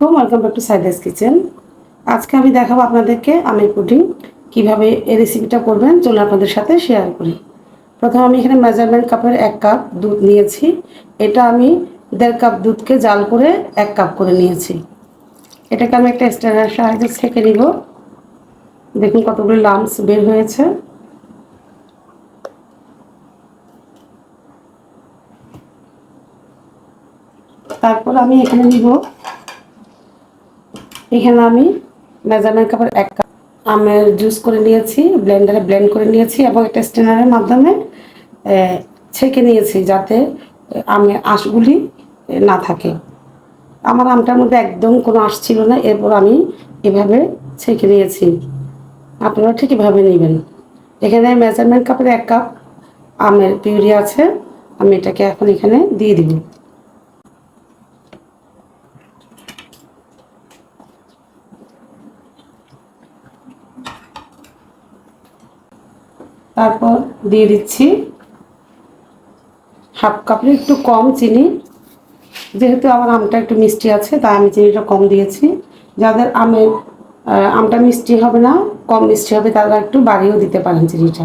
Welcome back to সাইডাস kitchen আজকে আমি দেখাবো আপনাদেরকে আমের পুডিং, কীভাবে এই রেসিপিটা করবেন, চলুন আপনাদের সাথে শেয়ার করি। প্রথমে আমি এখানে মেজারমেন্ট কাপের এক কাপ দুধ নিয়েছি। এটা আমি দেড় কাপ দুধকে জাল করে এক কাপ করে নিয়েছি। এটাকে আমি একটা স্ট্যান্ডার সাহায্যে ছেঁকে নিব। দেখুন কতগুলো লামস বের হয়েছে। তারপর আমি এখানে নিব এখানে আমি মেজারমেন্ট কাপের এক কাপ আমের জুস করে নিয়েছি, ব্লেন্ডারে ব্লেন্ড করে নিয়েছি এবং একটা স্টেনারের মাধ্যমে ছেঁকে নিয়েছি যাতে আমের আঁশগুলি না থাকে। আমার আমটার মধ্যে একদম কোনো আঁশ ছিল না, এরপর আমি এভাবে ছেঁকে নিয়েছি। আপনারা ঠিক এভাবে নেবেন। এখানে মেজারমেন্ট কাপের এক কাপ আমের পিউরি আছে, আমি এটাকে এখন এখানে দিয়ে দিব। তারপর দিয়ে দিচ্ছি হাফ কাপের একটু কম চিনি। যেহেতু আমার আমটা একটু মিষ্টি আছে, তাই আমি চিনিটা কম দিয়েছি। যাদের আমের আমটা মিষ্টি হবে না, কম মিষ্টি হবে, তারা একটু বাড়িয়েও দিতে পারেন চিনিটা।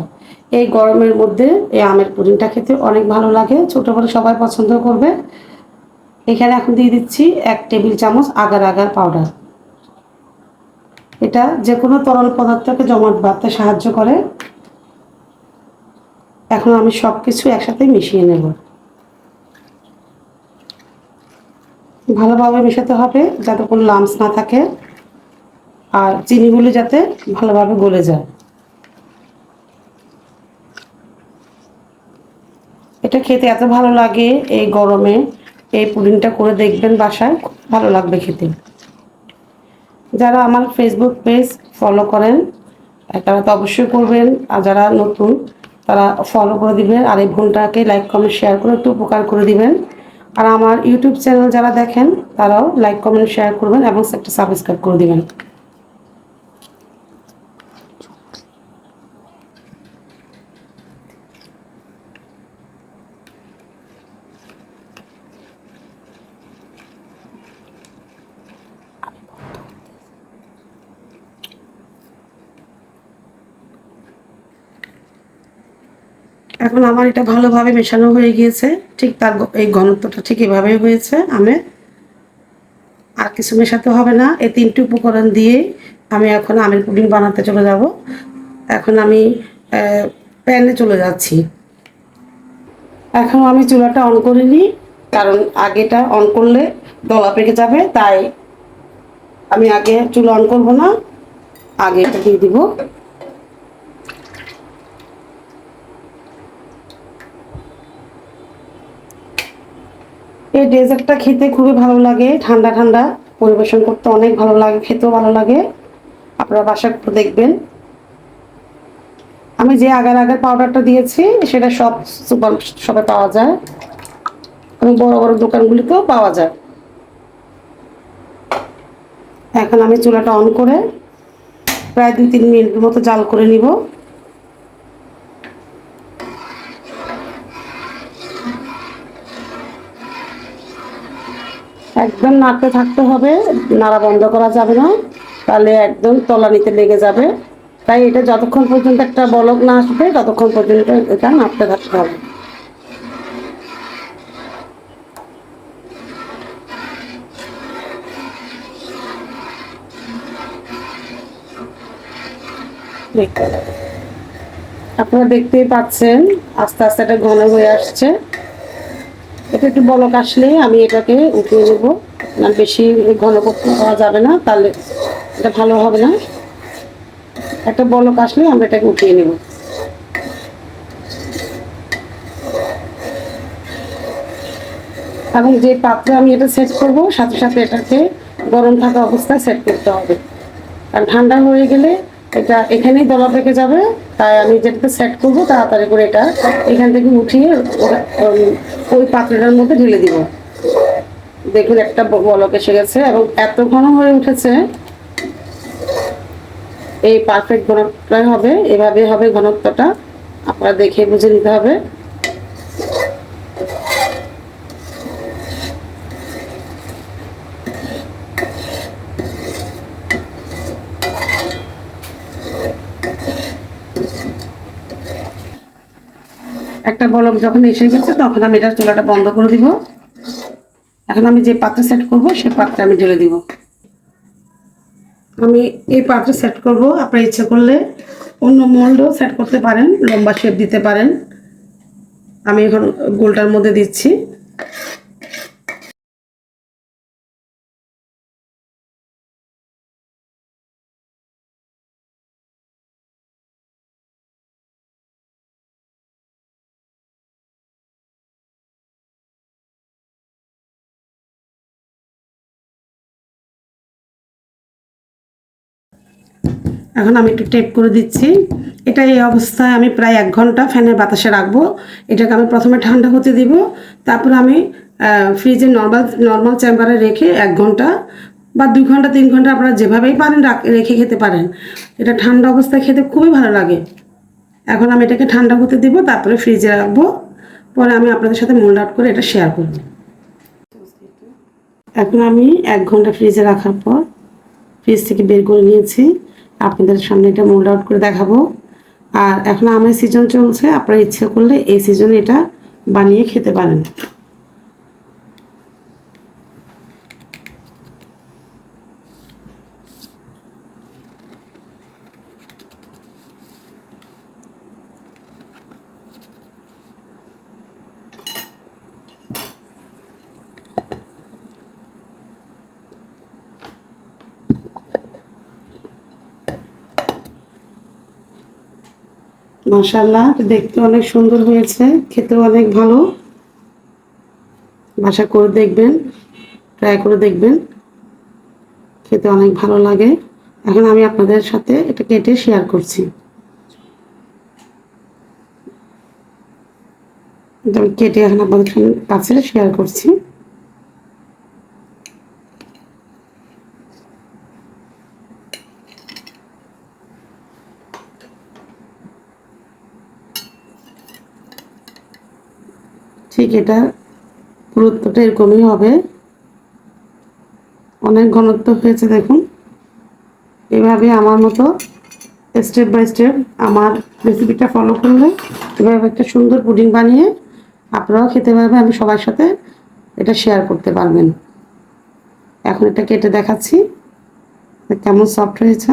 এই গরমের মধ্যে এই আমের পুডিংটা খেতে অনেক ভালো লাগে ছোটো বড়ো সবাই পছন্দ করবে। এখানে এখন দিয়ে দিচ্ছি এক টেবিল চামচ আগার আগার পাউডার। এটা যে কোনো তরল পদার্থকে জমাট বাঁধতে সাহায্য করে। এখন আমি সব কিছু একসাথে মিশিয়ে নেব। ভালোভাবে মেশাতে হবে যাতে কোনো লামস না থাকে আর চিনিগুলো যাতে ভালোভাবে গলে যায়। এটা খেতে এত ভালো লাগে এই গরমে, এই পুডিংটা করে দেখবেন বাসায়, খুব ভালো লাগবে খেতে। যারা আমার ফেসবুক পেজ ফলো করেন, তারা তো অবশ্যই করবেন, আর যারা নতুন তারা ফলো করে দিবেন আর এই ভুলটাকে লাইক কমেন্ট শেয়ার করে একটু উপকার করে দিবেন। আর আমার ইউটিউব চ্যানেল যারা দেখেন, তারাও লাইক কমেন্ট শেয়ার করবেন এবং একটা সাবস্ক্রাইব করে দিবেন। এখন আমার এটা ভালোভাবে মেশানো হয়ে গিয়েছে। ঠিক তার এই ঘনত্বটা ঠিক এভাবেই হয়েছে। আমের আর কিছু মেশাতে হবে না। এই তিনটি উপকরণ দিয়ে আমি এখন আমের পুডিং বানাতে চলে যাব। এখন আমি প্যানে চলে যাচ্ছি। এখন আমি চুলাটা অন করিনি কারণ আগেটা অন করলে দলা পেকে যাবে, তাই আমি আগে চুলা অন করব না, আগে এটা দিয়ে দিব। এই ডেজার্টটা খেতে খুবই ভালো লাগে, ঠান্ডা ঠান্ডা, পরিবেশন করতে অনেক ভালো লাগে, খেতেও ভালো লাগে। আপনারা বাসা দেখবেন। আমি যে আগার আগের পাউডারটা দিয়েছি, সেটা সব সুপার শপে পাওয়া যায়। এবং বড় বড় দোকানগুলিতেও পাওয়া যায়। এখন আমি চুলাটা অন করে প্রায় দুই তিন মিনিটের মতো জাল করে নিব। একদম নাড়তে থাকতে হবে, নাড়া বন্ধ করা যাবে না, তাহলে একদম তলানিতে লেগে যাবে। তাই এটা যতক্ষণ পর্যন্ত একটা বলক না আসবে, ততক্ষণ পর্যন্ত এটা নাড়তে থাকতে হবে। আপনারা দেখতেই পাচ্ছেন, আস্তে আস্তে এটা ঘন হয়ে আসছে। এটা একটু বলক আসলে আমি এটাকে উঠিয়ে নেব। না, বেশি ঘন করতে যাবে না, তাহলে এটা ভালো হবে না। একটা বলক আসলে আমরা এটাকে উঠিয়ে নেব। এবং যে পাত্রে আমি এটা সেট করব, সাথে সাথে এটাকে গরম থাকা অবস্থায় সেট করতে হবে। আর ঠান্ডা হয়ে গেলে এটা এখানেই দলা থেকে যাবে, তাই আমি যেটাতে সেট করব তাড়াতাড়ি করে এটা এখান থেকে উঠিয়ে ওই পাত্রটার মধ্যে ঢেলে দিব। দেখুন একটা বলক এসে গেছে এবং এত ঘন হয়ে উঠেছে, এই পারফেক্ট ঘনত্বটাই হবে, এভাবে হবে ঘনত্বটা। আপনারা দেখে বুঝে নিতে হবে। বলক যখন এসে গেছে, তখন আমি এটা চুলাটা বন্ধ করে দিব। এখন আমি যে পাত্রে সেট করব, সে পাত্রে আমি ঢেলে দিব। আমি এই পাত্রে সেট করব, আপনার ইচ্ছে করলে অন্য মোল্ডও সেট করতে পারেন, লম্বা শেপ দিতে পারেন। আমি এখন গোলটার মধ্যে দিচ্ছি। এখন আমি একটু টেপ করে দিচ্ছি। এটা এই অবস্থায় আমি প্রায় এক ঘণ্টা ফ্যানের বাতাসে রাখব। এটাকে আমি প্রথমে ঠান্ডা হতে দিব। তারপর আমি ফ্রিজে নর্মাল নর্মাল চেম্বারে রেখে এক ঘণ্টা বা দুই ঘণ্টা, তিন ঘণ্টা আপনারা যেভাবেই পারেন রাখ- খেতে পারেন। এটা ঠান্ডা অবস্থায় খেতে খুবই ভালো লাগে। এখন আমি এটাকে ঠান্ডা হতে দিব, তারপরে ফ্রিজে রাখব। পরে আমি আপনাদের সাথে মোল্ড আউট করে এটা শেয়ার করব। এখন আমি এক ঘণ্টা ফ্রিজে রাখার পর ফ্রিজ থেকে বের করে নিয়েছি। আপনাদের সামনে এটা মোল্ড আউট করে দেখাবো। আর এখন আমের সিজন চলছে, আপনারা ইচ্ছে করলে এই সিজনে এটা বানিয়ে খেতে পারেন। মাশাল্লাহ দেখতে অনেক সুন্দর হয়েছে, খেতেও অনেক ভালো। বাসা করে দেখবেন ট্রাই করে দেখবেন, খেতে অনেক ভালো লাগে। এখন আমি আপনাদের সাথে এটা কেটে শেয়ার করছি। কেটে এখন আপনাদের কাছে শেয়ার করছি ঠিক এটা পুরুত্বটা এরকমই হবে। অনেক ঘনত্ব হয়েছে দেখুন। এভাবে আমার মতো স্টেপ বাই স্টেপ আমার রেসিপিটা ফলো করলে, এভাবে একটা সুন্দর পুডিং বানিয়ে আপনারাও খেতে পারবেন, আমি সবার সাথে এটা শেয়ার করতে পারবেন। এখন এটা কেটে দেখাচ্ছি কেমন সফট হয়েছে।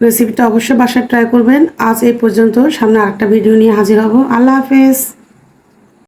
রেসিপিটা অবশ্যই বাসায় ট্রাই করবেন। আজ এই পর্যন্ত সামনে আরেকটা ভিডিও নিয়ে হাজির হব। আল্লাহ হাফেজ।